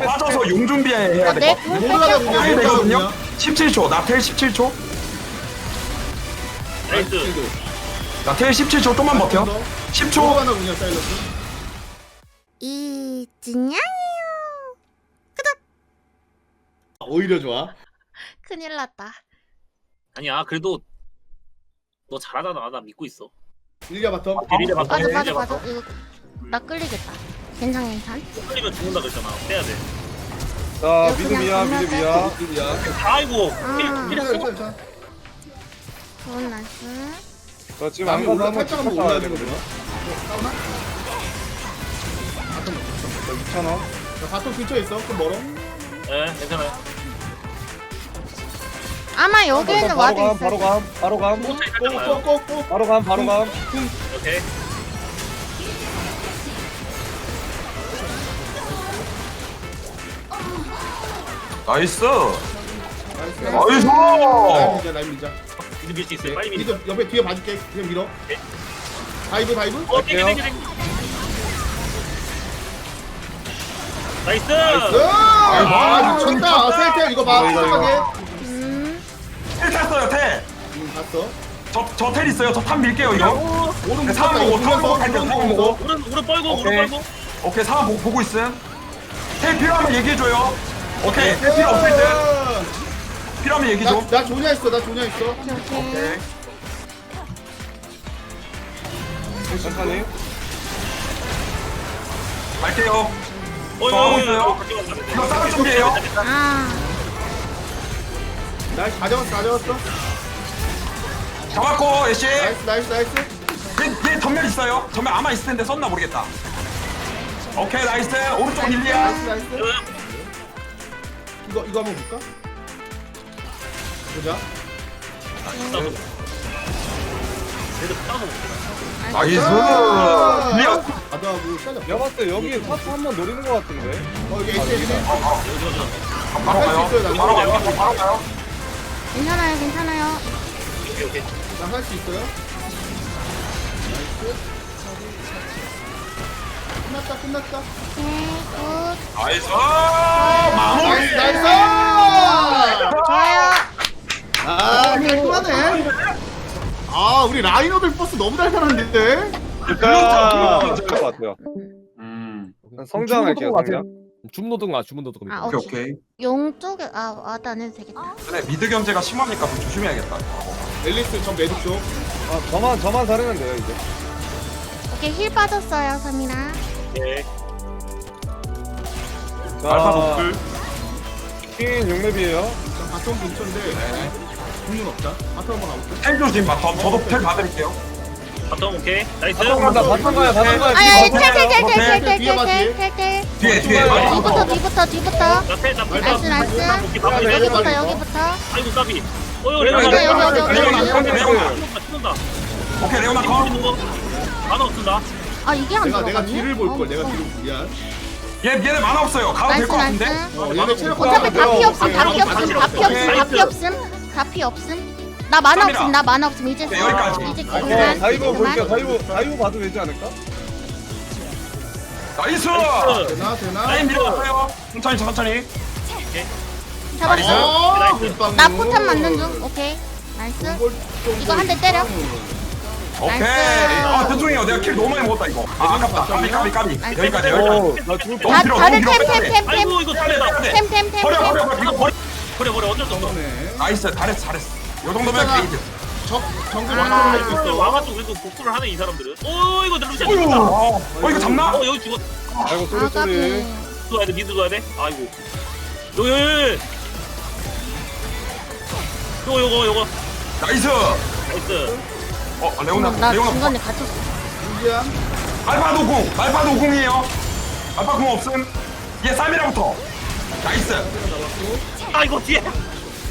빠져서 빠져서 용 준비해야 될 것 같아. 텔 되거든요. 그냥 17초. 나텔 17초. 나이스. 나텔 17초 좀만 버텨. 10초. 올라가나 그냥 사이러스 이 진양이요. 오히려 좋아 큰일 났다. 아니야 그래도 너 잘하잖아 나 믿고 있어. 일리아 바텀 리레 바텀. 빠져 리레 빠져 바텀. 빠져. 이거 나 끌리겠다. 괜찮 괜찮. 끌리면 죽는다 그랬잖아. 빼야 돼. 자 이거 그냥 미드 미야 건너뛰기. 미드 미야 일리아 아이고 아. 필 필. 괜찮아 괜찮아 좋은 나이스. 자 지금 안 남이 가서 올라 한번 살짝 한번 올라야 되거든요 되거든요 싸우나? 바텀 자 6천원 자, 바텀 근처에 있어 좀 멀어 예 괜찮아요. 아마 여기에는 바로 감 있어. 바로 감 바로 감. 꼭꼭꼭 바로 감 바로 감 오케이. 나이스. 나이스 나이스. 라인 밀자 라인 밀자 미드 밀수 있어요. 빨리 밀. 미드 옆에 뒤에 봐줄게 그냥 밀어 다이브 다이브 어 땡겨 땡겨 땡겨. 나이스. 나이스 아 미쳤다 셀텔 이거 봐 이거, 이거, 이거. 음. 텔 탔어요 텔. 음 봤어 저저 텔 있어요. 저 탑 밀게요 이거. 오른 못 상황 봤다 보고 상황 보고 갈게요. 보고. 오른 오른 뻘고 오른 오케이. 뻘고. 오케이 상황 보고, 보고 있음. 텔 필요하면 얘기해줘요. 오케이 텔 필요 없을 때 필요하면 얘기 좀. 나, 나 조냐 있어 나 조냐 있어 오케이 오케이. 오케이. 천천히 갈게요. 어이 저 하고 있어요. 이거 싸울 준비해요. 아. 나이스 가져왔어 가져왔어 잡았고 애쉬. 나이스 나이스 나이스 얘, 얘 전멸 있어요. 전멸 아마 있을 텐데 썼나 모르겠다. 오케이 나이스. 오른쪽. 나이스 나이스 이거 이거 한번 볼까? 보자 얘들 먹자. 나이스. 아, 시작해 내가 봤을 때 여기 파트 한 번 노리는 것 같은데 어 여기 에이스 에이스 바로 가요. 할수 있어요, 나 바로 가요. 바로 가요. 괜찮아요 괜찮아요. 오케이 오케이. 나할 수 있어요? 나이스 끝났다 끝났다 굿. 나이스. 마무리. 나이스 나이스 좋아요. 아 깔끔하네 아 우리 라이너들 버스 너무 잘 살았는데 자 될것 같아요 음. 성장할게요 성장 주문노동 아 주문노동 아 오케이 오케이. 오케이. 용 쪽에 아 와드 안 해도 되겠다. 근데 미드 견제가 심하니까 좀 조심해야겠다. 앨리스 전 매듭 쪽아 저만 저만 사르면 돼요 이제 오케이 힐 빠졌어요 삼이라. 오케이. 알파 자 노플. 퀸 6맵이에요 자, 바텀 근처인데 궁은 없다 바텀 한번 가볼게 텔 조심 바텀. 저도 텔 봐드릴게요. 바텀 오케이. 나이스. 바텀 간다 바텀 가요 바텀 가요 아야 뒤에 텔텔텔텔텔텔텔텔텔. 뒤에 뒤에. 아, 많이 뒤부터. 뒤부터 뒤부터. 나패 나패 나이스 나이스. 여기부터 여기부터. 아이고 까비. 어이 여기, 레오나 여기, 여기, 레오나 여기, 레오나 여기, 여기, 레오나 여기. 죽는다 죽는다. 오케이 레오나 컷. 죽는 거. 만화 없습니다. 아 이게 안 내가 뒤를 볼걸 어, 내가 어. 뒤를 미안 얘 얘네 만화 없어요. 가도 될 나이스 것 같은데. 어 얘네 어차피 다 피 없음 다 피. 없음 다 피 없음 다 피 없음 다 피 없음. 나 만화 없음 나 만화 없음 이제 네, 여기까지. 이제 어, 그만. 다이브 볼게요 그만. 다이브 다이브 봐도 되지 않을까? 나이스. 되나 되나 라인 밀어놨어요. 천천히 천천히. 잡았어. 어 나이스. 나 포탄 맞는 중. 오케이. 나이스. 이거 한 대 때려. 오케이. 나이스. 아 대중이요. 내가 킬 너무 많이 먹었다 이거. 아 아깝다. 까비 까비 까비. 나이스. 여기까지 여기까지. 다 뒤로, 다들 너무 뒤로 빼야 돼. 템템 템 템 아이고 이거. 돼. 템템템 버려 버려 템. 버려. 이거 버려. 버려 버려 어쩔 수 없어. 네. 나이스 잘했어 잘했어. 요 정도면 게이드. 적 정글 아. 완전히 할수 있어 와가 쪽 그래도 복수를 하네 이 사람들은. 오 이거 루시아 어휴. 죽는다. 어 어, 이거 잡나? 어 여기 죽었. 아이고 쏘리 아 쏘리 까비. 둬야 돼 미드 둬야 돼. 아이고. 요요 요. 요거 요거 요거. 나이스. 나이스. 어 레오나 나 레오나 중간에 갇혔어. 유지한 알파 노공 알파 노공이에요. 알파 공 없음. 얘 쌈이라부터. 나이스. 아 이거 뒤에.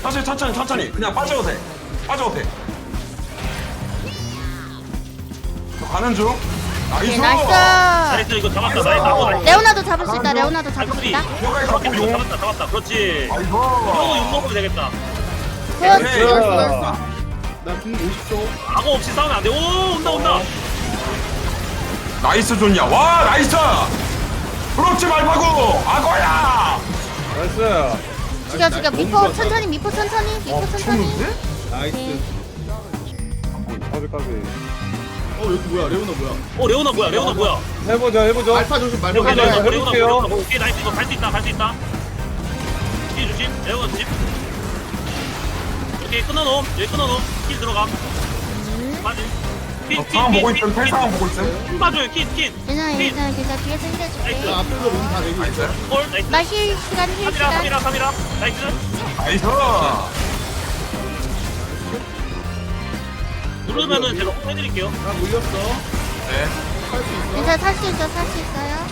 천천히 천천히 천천히 그냥 빠져도 돼. 빠져도 돼. 저 가는 중. 나이스. 오케이 나이스. 나이스 이거 잡았다. 나이스 하고 나이스. 레오나도 잡을 수 있다. 레오나도 잡을 수 아이고 있다. 여기까지 잡고 잡았다 용. 잡았다 잡았다. 그렇지. 이거 아이고. 욕 먹으면 되겠다. 나이스 나이스 나 궁 50초 악어 없이 싸우면 안 돼. 오 온다 온다. 나이스 좋냐. 와 나이스. 그렇지 말파고. 악어야. 죽여 죽여 너무 미포. 천천히 미포 천천히 미포 어 천천히 미쳤는데? 나이스. 까비 까비. 어 여기 뭐야 레오나 뭐야? 어 레오나 뭐야 레오나 뭐야 해보죠 해보죠. 알파 조심 말파 레오나 해보자, 레오나 해볼게요. 오케이 나이스 이거 갈 수 있다 갈 수 있다 뒤 조심 레오나 조심 오케이 끊어놓음. 여기 끊어놓음. 킬 들어감. 맞지 어, 상황 보고 있음 텔 상황 보고 있음. 킬 맞아요 킬킬. 괜찮아 괜찮아 괜찮아 뒤에서 나 힘내줄게. 앞에서 룸다 내고 있어. 나이스. 헐 나이스. 나 힐 시간 힐 3이라 시간. 3이라 3이라. 나이스. 나이스. 누르면은 제가 꼭 해드릴게요. 나 물렸어. 네. 할 수 있어. 괜찮아 살 수 있어 살 수 있어요.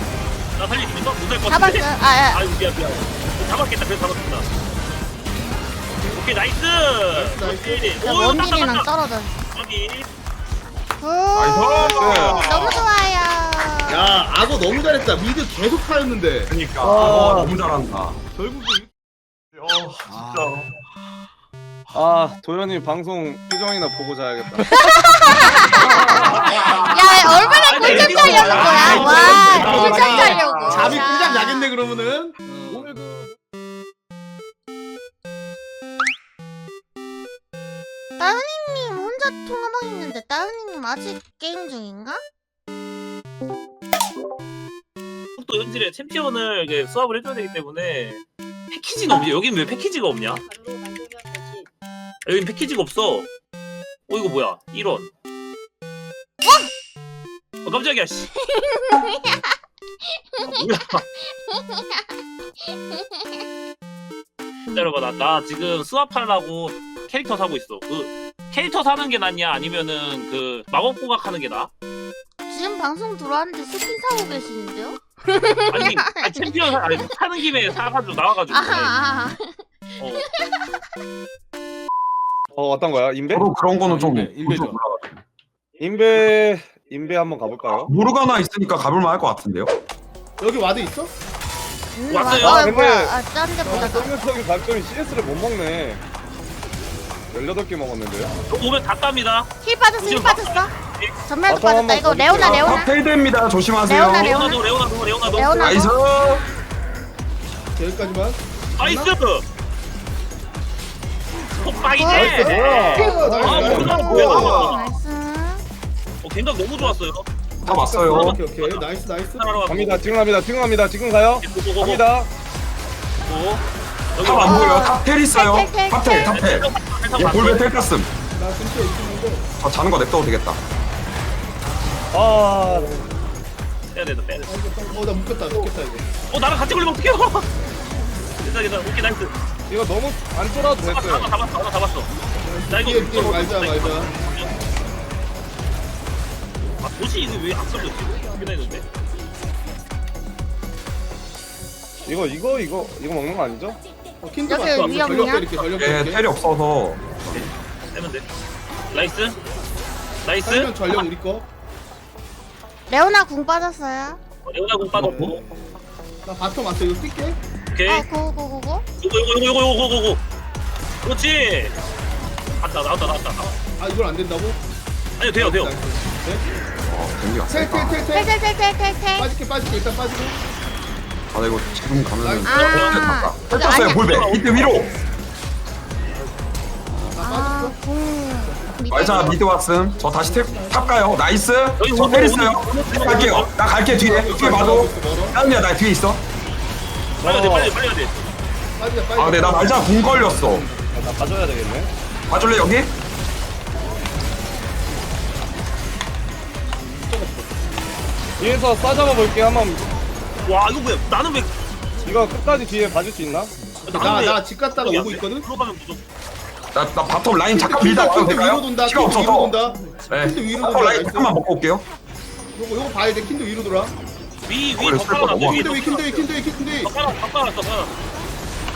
나 살릴 수 있어? 못할 것 같은데? 잡았어 아야 아유 미안 미안. 잡았겠다. 그래서 잡았구나 오케이 나이스 나이스. 나 오 이거 원딜이랑 떨어져 여기 오 나이스. 너무 좋아요 야 악어 너무 잘했다. 미드 계속 파였는데 그니까 아. 아, 너무 잘한다 결국 어 진짜 아 도현이 방송 표정이나 보고 자야겠다. 야 얼마나 꿀잼 자려는 거야 와 꿀잼 자려고 잠이 자. 꿀잠 자겠네 그러면은. 오늘 그 아직 게임 중인가? 또 현질에 챔피언을 이게 수합을 해줘야 되기 때문에 패키지가 없냐? 여긴 왜 패키지가 없냐? 여긴 패키지가 없어. 어 이거 뭐야? 1원. 어? 깜짝이야 씨. 아, 뭐야? 기다려봐 나, 나 지금 수합하려고 캐릭터 사고 있어. 그 캐릭터 사는 게 낫냐 아니면은 그 마법 고각 하는 게 나아? 지금 방송 들어왔는데 스킨 사고 계시는데요? 아니, 아니 챔피언 사, 아니, 사는 김에 사가지고 나와가지고 아하 아하 어. 어 어떤 거야? 인베? 저도 그런 거는 좀 인베, 인베죠. 좀 몰라가지고. 인베 인베 한번 가볼까요? 모르가나 있으니까 가볼만 할 것 같은데요 여기 와드 있어? 음, 왔어요. 와, 아, 어, 근데- 뭐야 아 짠데보다 나 성격적인 단점이 CS를 못 먹네. 18개 먹었는데요? 또 보면 다 깝니다 힐 빠졌어 힐 빠졌어 전멸도 바텀 빠졌다 한번 이거. 레오나 아, 레오나 탑테이드입니다 조심하세요 레오나, 레오나. 레오나도 레오나도 레오나도 레오나. 나이스 여기까지만. 나이스 나이스 폭박이네 뭐야? 아, 나이스. 뭐야, 나이스. 뭐야. 나이스 어 갱각 너무 좋았어요 다 왔어요 오케이 오케이 나이스 나이스. 갑니다. 지금 갑니다. 지금 갑니다. 지금 가요. 고고고고. 갑니다. 탑안 어. 보여요 탑텔 있어요 텔, 텔, 텔, 탑텔 탑텔 얘 볼베 텔 깠음 나 근처에 있는데. 저 자는 거 냅둬도 되겠다. 아, 빼야 된다 빼야 된다 어나 묶였다 묶였다 이거. 어 나랑 같이 걸리면 어떡해요? 괜찮아 괜찮아 오케이 나이스. 이거 너무 안 쫄아도 됐어요. 잡았어 잡았어 잡았어. 나 이거 뒤에 뒤에 말자 말자. 아 도시 이거 왜안 써졌지? 이거 했는데? 이거 이거 이거 이거 먹는 거 아니죠? 어, 킨드 여기. 위험이야? 전력 이렇게 전력 얘 이렇게. 텔이 없어서 되면 돼 나이스 나이스 살면 전력 우리 거. 레오나 궁 빠졌어요 어, 레오나 공 빠졌고 나 바텀 왔어 이거 뛸게. 오케이 어 고고고고 요거 요거 요거 요거 요거 요거 그렇지 나왔다 나왔다 나왔다 아 이걸 안 된다고? 아니요 돼요 돼요 나이스. 네? 어 경기 왔으니까 텔텔텔 텔. 텔텔텔텔텔 빠질게 빠질게 일단 빠지고. 아 이거 지금 가면은 아텔 땄어요 볼베 이때 위로. 아, 궁 말자 미드 왔음. 저 다시 텔, 탑 가요. 나이스. 저 오늘 오늘 오늘 갈게요. 나 갈게 뒤에. 뒤에 봐도 다음이야. 나 뒤에 있어. 빨리 돼 빨리 빨리 해야 돼 빠지자 빠지자. 아 근데 나 말자 궁 걸렸어. 아, 나 가져야 되겠네. 봐줄래 여기? 뒤에서 싸잡아 볼게 한번. 와 이거 뭐야 나는 왜 이거 끝까지 뒤에 봐줄 수 있나? 나는 왜 나나 집 갔다가 오고 돼? 있거든. 들어가면 무조건 나, 나 바텀 라인 잠깐 킨드 될까요? 위로 돈다. 시간 킨드 위로 없어서 돈다. 네 위로 바텀. 라인. 잠깐만 먹고 올게요 요거 요거 봐야 돼. 킨드 위로 돌아. 위위 더 슬퍼 깔아놨어 넘어가. 위에 킨드 위 킨드 위 킨드 위 킨드 위. 더 깔아 더 깔았어 깔아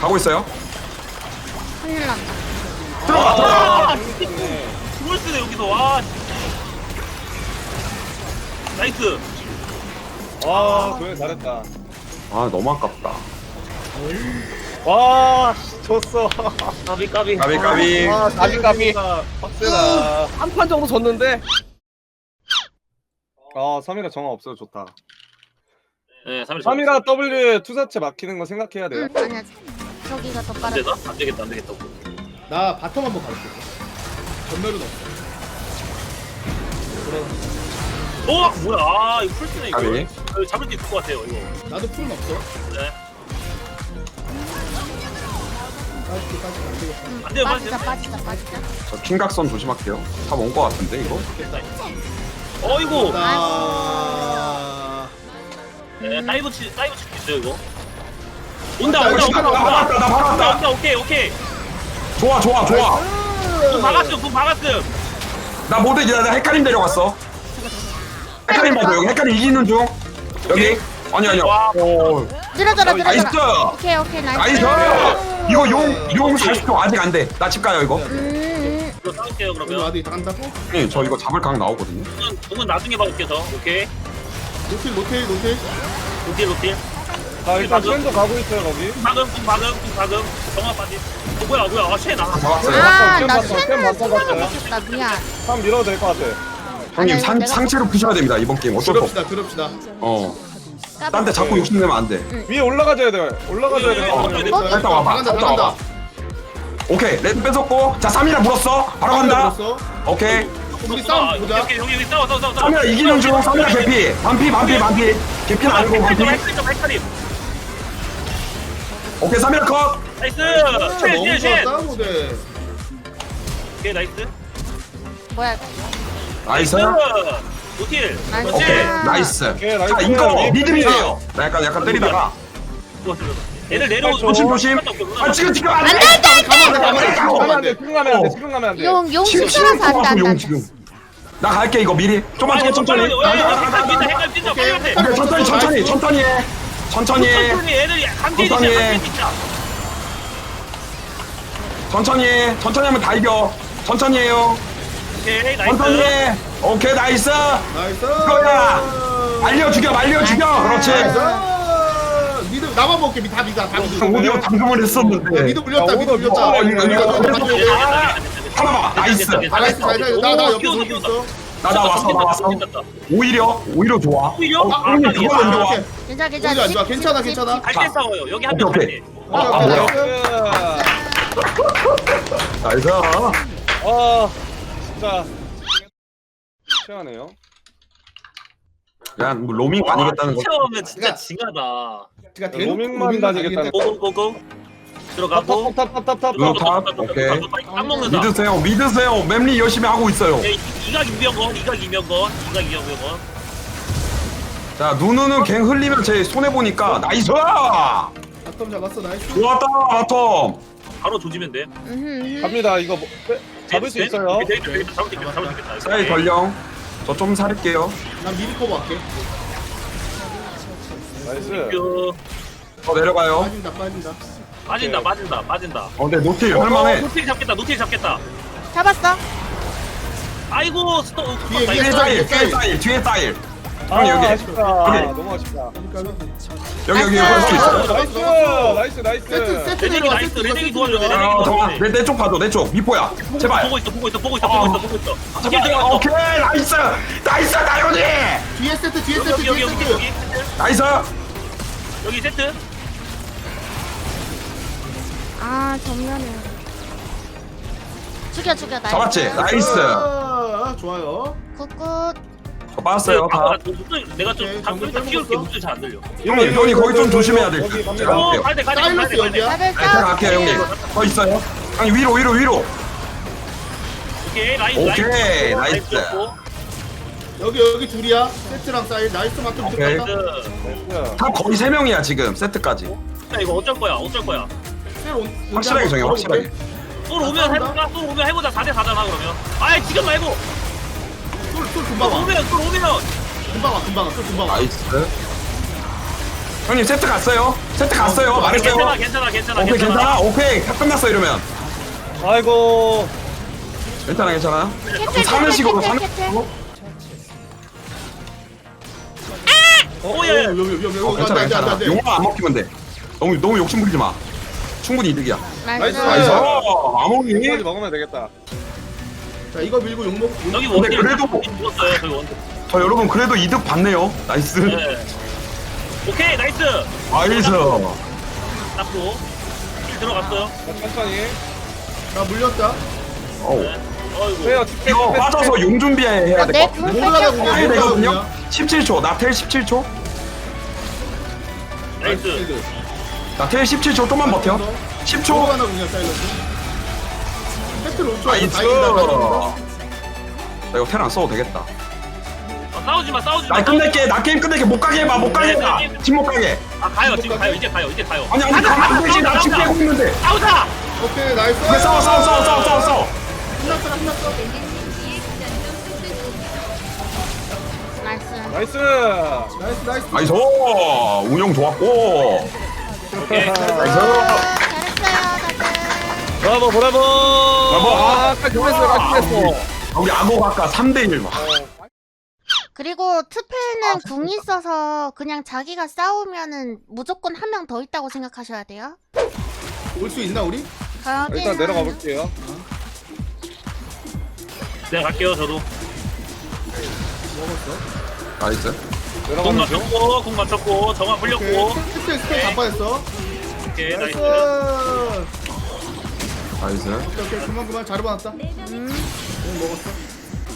가고 있어요 큰일 난다 들어가 들어가 아 죽을 쓰네 여기서 와 나이스 와, 도현 잘했다. 아 너무 아깝다 와, 씨, 졌어. 까비 까비 까비 까비 아, 가비 가비. 빡세다. 한 판 정도 졌는데. 아, 3이라 정화 없어요. 좋다. 네 3일 3이라 W 투사체 막히는 거 생각해야 돼요. 응 아니야 저기가 더안 빠르다. 되나? 안 되겠다 안 되겠다. 나 바텀 한번 가볼게. 전멸은 없어. 어 뭐야? 아 이거 풀스네 이거. 아니. 이거 잡을 수 있을 것 같아요 이거. 나도 풀은 없어. 네. 안 되겠다. 응, 안 돼요, 빠지자 빠지자. 빠지자 빠지자. 저 킹각선 조심할게요. 다온거 같은데 이거. 어이구. 나. 네, 다이브 치 다이브 칠수 있어요 이거. 온다 맞다, 온다 온다 나 온다 나 온다 받았다. 온다 오케이 오케이. 좋아 좋아 좋아. 군 박았음 군 박았음. 나 모두 이제 나 헷갈림 데려갔어. 헷갈림 봐도 여기 헷갈림 이기는 중. 여기 아니 아니야. 와. 오, 늘어져라 나이스. 늘어져라. 오케이 오케이 나이스. 나이스. 이거 용용 40초 아직 안 돼. 나 집 가요 이거. 음. 이거 싸울게요 오늘 그러면. 아들이 다 간다고? 네, 저 이거 잡을 각 나오거든요. 궁은 궁은 나중에 박을게요 저. 오케이. 로틸 로틸 로틸. 로틸 로틸. 나 일단 트렌드 가고 있어요 거기. 궁 박음 궁 박음 궁 박음. 정화 빠지. 어 뭐야 뭐야 아 쉐나. 잡았어요. 아나 쌤 봤어, 쌤 쇠는 봤어, 쇠는. 먹겠다 미안. 한번 밀어도 될 것 같아. 형님 상, 상체로 푸셔야 됩니다 이번 게임 어쩔 수 없어. 그럽시다 그럽시다. 어. 까비. 딴데 자꾸 욕심내면 안 돼. 위에 올라가줘야 돼. 올라가줘야 돼. 어, 뭐? 살짝 와봐. 간다 살짝 와봐. 간다. 오케이 레드 뺏었고 자 3이라 물었어. 바로 간다. 오케이. 우리 싸움 보자. 오케이 여기 여기 싸워 싸워 싸워. 싸워. 3이라 이기는 중 3이라 개피. 반피 반피 반피. 개피는 아니고 반피. 오케이 3이라 컷. 나이스. 너무 쉐쉐 쉐. 좋았다 모델. 오케이 나이스. 뭐야? 나이스. 노틸. 나이스. 오케이 나이스. 오케이, 나이스. 자 이거 믿음이에요. 나 약간 약간 때리다가 애들 내려오고 조심 조심. 아 지금 지금 안 돼. 안돼 안돼 안돼. 가만 가만 가면 안 돼. 지금 가면 안 돼. 지금 가면 안 돼. 용 용 지금 스트라서 지금 안돼 용 안돼. 지금. 나 갈게 이거 미리. 좀만 더 천천히. 오케이 천천히 천천히 천천히 해. 천천히 해. 천천히 해. 천천히 하면 다 이겨. 천천히 해요. 오케이 천천히 나이스. 해. 오케이 나이스. 나이스. 이거야. 말려 죽여 말려 죽여. 그렇지. 나이스. 미드 나만 먹게 미- 다 미다 다 미드. 오디오 방금을 야, 했었는데. 미드 물렸다 야, 미드 물렸다. 어, 이거, 이거, 맞아, 이거. 맞아. 하나 봐. 나이스. 아 나이스 나이스 나나 옆에 키워서, 놀고 키워서. 있어. 나 나 왔어 나 왔어. 오히려 오히려 좋아. 오히려? 어, 아, 아, 그거 아, 안 좋아. 오케이. 괜찮아 오히려 괜찮아. 안 좋아. 집, 괜찮아, 집, 괜찮아. 집, 집. 갈때 싸워요. 여기 한명 오케이. 아, 아, 오케이, 뭐야. 나이스. 아 진짜 시원하네요. 그냥 뭐 로밍 아니겠다는 거. 채우면 진짜 그러니까- 징하다. 제가 대놓고 로밍만 로밍만 다니겠다는 다니겠다. 고고고고. 들어가고. 탑탑탑탑탑. 로- 탑, 오케이. 안 먹는다. 믿으세요 믿으세요. 맵리 열심히 하고 있어요. 네, 이각 이명건, 이각 이명건, 이각 이명건. 자 누누는 갱 흘리면 제 손해 보니까 나이스. 바텀 잡았어 나이스. 좋았다 바텀. 바로 조지면 돼. 갑니다. 이거 뭐, 빼- 잡을 수 돼? 있어요. 돼, 돼, 돼, 잡을 수 있겠다. 잡을 수 있겠다. 사이 전령. 저 좀 살릴게요. 난 미리 커버 할게. 나이스. 그, 저 내려가요. 빠진다 빠진다. 빠진다, 빠진다, 빠진다. 어 근데 노틸 어, 할만해. 노틸 잡겠다, 노틸 잡겠다. 잡았어. 아이고, 스톱. 어, 뒤에, 사일 사일, 뒤에 사일 뒤에 사일. 아 형님 여기 아쉽다. 여기. 너무 아쉽다. 여기 여기 할수 있어. 나이스 나이스 나이스. 세트 세트 레딩이 내려와. 나이스, 세트 레딩이 세트 도와줘, 내려와. 레딩이. 어, 잠깐만. 내, 내쪽 봐줘, 내 쪽. 미포야. 제발. 보고 있어, 보고 있어, 보고 있어, 보고 있어, 보고 있어. 제발. 오케이, 나이스. 나이스, 나연이. 뒤에 세트 뒤에 세트 여기, 여기, 뒤에 여기, 세트. 여기, 세트. 나이스. 여기 세트. 아 정면에. 죽여 죽여 나이스. 잡았지? 나이스. 아, 좋아요. 굿굿. 저 빠졌어요, 다. 아, 목소리, 내가 좀, 오케이, 방금 정글 키울게, 빼먹었어. 목소리 잘 안 들려. 형님, 형님 거기 좀 조심해야 될 여기. 갑니다. 제가 어. 가야 돼, 가야 돼, 가야 돼, 사일러스 가야 돼. 여기야? 네, 제가. 갈게요, 형님. 더 있어요. 형님, 위로, 위로, 위로. 오케이, 라인, 오케이, 라인. 나이스. 좋고. 여기 여기 둘이야. 세트랑 사일 나이스 맞좀 오케이. 붙였다. 탑 거의 3명이야, 지금. 세트까지. 야, 이거 어쩔 거야, 어쩔 거야. 확실하게 정해, 확실하게. 또 오면 해보자, 또 오면 해보자. 4대 4잖아, 그러면. 아이, 지금 말고. 또 금방 와. 오면, 또 오면. 금방 와. 금방 와. 술 금방 와. 나이스. 형님, 세트 갔어요. 세트 갔어요. 어, 말했어요. 괜찮아, 괜찮아, 괜찮아, 오케이, 괜찮아? 오케이. 다 끝났어, 이러면. 아이고. 괜찮아, 괜찮아. 캐틀 사는 식으로, 캐틀 사는 캐틀. 식으로. 어, 오, 야, 야. 여기 여기 여기 어, 여기 괜찮아, 괜찮아. 용만 안 먹히면 돼. 너무, 너무 욕심 부리지 마. 충분히 이득이야. 나이스. 나이스. 이거까지 아몽이. 먹으면 되겠다. 자 이거 밀고 욕 먹. 여기 근데 원딜 그래도- 죽었어요, 저기 원딜. 저 여러분 그래도 이득 봤네요. 나이스. 네. 오케이, 나이스. 나이스. 닦고. 들어갔어요. 자, 천천히. 나 물렸다. 어우. 네. 어이구. 빼요. 툭 빼, 이거 빠져서. 용 준비해야 될내것 같아. 그냥 해야 되거든요. 그냥. 17초. 나텔 17초. 나이스. 나텔 17초 좀만 버텨. 10초. 초하나 그냥 사이런스. 패트를 5초 나이스. 다행이다. 나 이거 텔안 써도 되겠다. 아, 싸우지 마, 싸우지 마. 나 끝낼게. 나 게임 끝낼게. 못 가게 해봐. 못 가게 해봐. 팀못 가게. 아, 가요. 지금 가요. 이제 가요. 이제 가요. 아니 아니 가만 안 되지. 나 지금 깨고 있는데. 싸우자. 오케이 나이스. 왜 싸워 싸워 싸워 싸워 싸워 싸워. 끝났어 끝났어. 나이스. 나이스. 나이스 나이스. 나이스. 운영 좋았고. 오케이. 나이스. 다들. 브라보 브라보. 아 깔끔했어 깔끔했어. 우리 악어 각각 3대1 막. 그리고 투페는 궁이 있어서 그냥 자기가 싸우면은 무조건 한 명 더 있다고 생각하셔야 돼요. 올 수 있나 우리? 가게 일단 내려가 볼게요. 네, 갈게요. 저도. 나이스. 공 내려가면 돼. 맞췄고, 공 맞췄고, 정화 오케이. 풀렸고. 스킬 스킬 다 빠졌어. 오케이, 나이스. 나이스. 나이스. 오케이 오케이 그만 그만 잘 받았다. 음. 응 먹었어.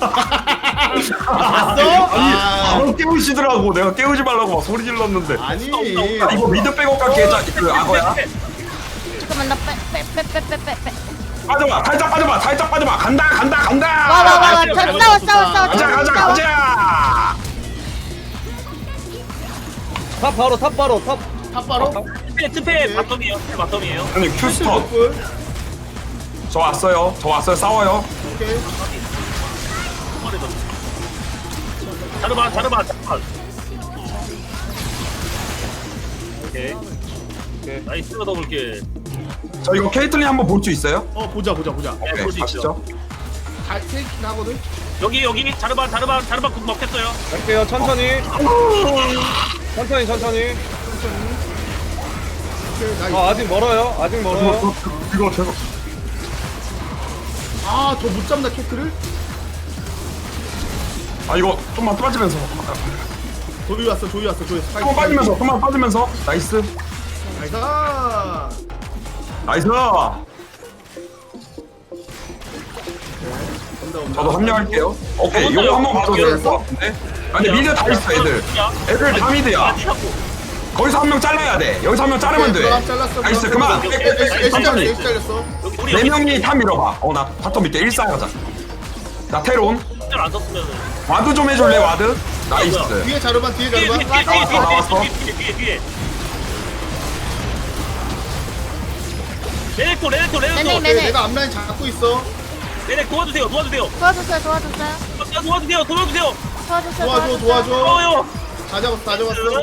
아니, 아. 바로 깨우시더라고. 내가 깨우지 말라고 막 소리 질렀는데. 아니. 아, 이거 미드 백업 갈게. 자, 그 악어야. 잠깐만 나 빼 빼 빼 빼 빼 빼. 빠져봐. 살짝 빠져봐. 살짝 빠져봐. 간다, 간다, 간다. 와와와와 저 싸워 싸워 싸워. 가자, 가자, 싸워. 가자. 탑 바로 탑 바로 탑. 탑 바로. 트페, 트페 바텀이에요. 트페 바텀이에요. 형님 큐스턴. 저 왔어요. 저 왔어요. 싸워요. 오케이. 자르바, 자르바, 자르바. 오케이. 오케이. 나이스 더블킬. 저 이거 케이틀린 한번 볼 수 있어요? 어 보자 보자 보자. 네, 오케이, 볼수 가시죠. 다 테이크 하거든. 여기, 여기, 자르바, 자르바, 자르바 국 먹겠어요. 갈게요 천천히. 천천히 천천히. 오케이. 아 아직 멀어요. 아직 멀어요. 이거 제가 아더 못 잡나 캐트를? 아 이거 좀만 빠지면서 조이 왔어 조이 왔어 조이. 좀만 빠지면서 좀만 빠지면서 나이스 나이스. 나이스. 저도 합류할게요 오케이 이거 한번 봐도 될 것 같은데 아 근데 미드 다 있어 애들 애들 다 미드야. 거기서 한 명 잘라야 돼 여기서 한 명 자르면 돼 잘랐어. 나이스 그만 천천히 잘렸어. 우리 네 여기 명이 탑 밀어봐 어 나 바텀 밑에 1사 가자 나 테론 진짜 안 썼으면은. 와드 좀 해줄래 와드 나이스 뒤에 자르반 뒤에 뒤에, 뒤에, 자르반. 뒤에, 뒤에, 뒤에, 나왔어. 뒤에, 뒤에, 뒤에, 뒤에. 레넥토, 레넥토, 레넥토. 내가 앞라인 잡고 있어. 레넥 도와주세요, 도와주세요. 도와줬어요 도와줬어요 아, 도와주세요, 도와주세요. 도와줬어요 도와줘. 도와줘. 어요. 다 잡았어 다 잡았어.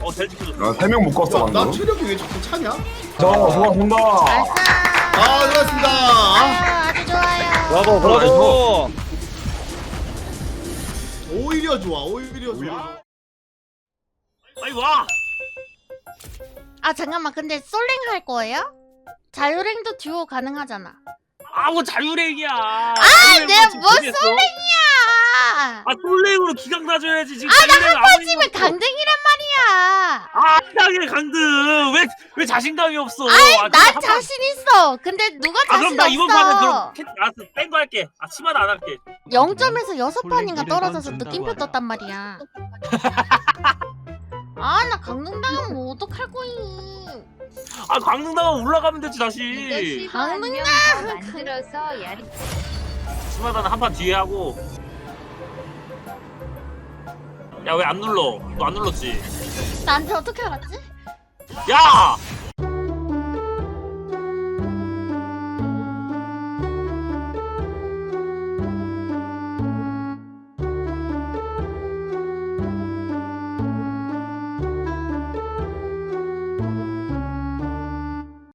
어, 잘 지켜줬어. 세명 묶었어 야, 나 방금 체력이 왜 자꾸 차냐? 저 좋아 본다 나이스. 아 수고하셨습니다. 아, 아, 아주 좋아요. 브라보 브라보. 오히려 좋아 오히려 좋아. 빨리 와. 아 잠깐만 근데 솔랭 할 거예요? 자유랭도 듀오 가능하잖아. 아우 자유랭이야. 아 내가 뭐 모르겠어? 솔랭이야. 아 솔랭으로 기각 나줘야지 지금. 아나 먹고. 강등이란 말이야. 아 강해 강등. 왜왜 왜 자신감이 없어? 아이 아, 난 그럼 한 판- 자신 있어. 근데 누가 아 자신 그럼 나 이번 판은 그럼 없어? 캐- 알았어 뺀거 할게. 아 치마는 안 할게. 0점에서 6판인가 떨어져서 느낌표 떴단 말이야. 아 나 강등 당하면 뭐 어떡할 거임. 아 강등당하면 올라가면 되지 다시. 강릉 만들어서 야리 치마다는 한판 뒤에 하고. 야 왜 안 눌러? 너 안 눌렀지? 나한테 어떻게 알았지? 야!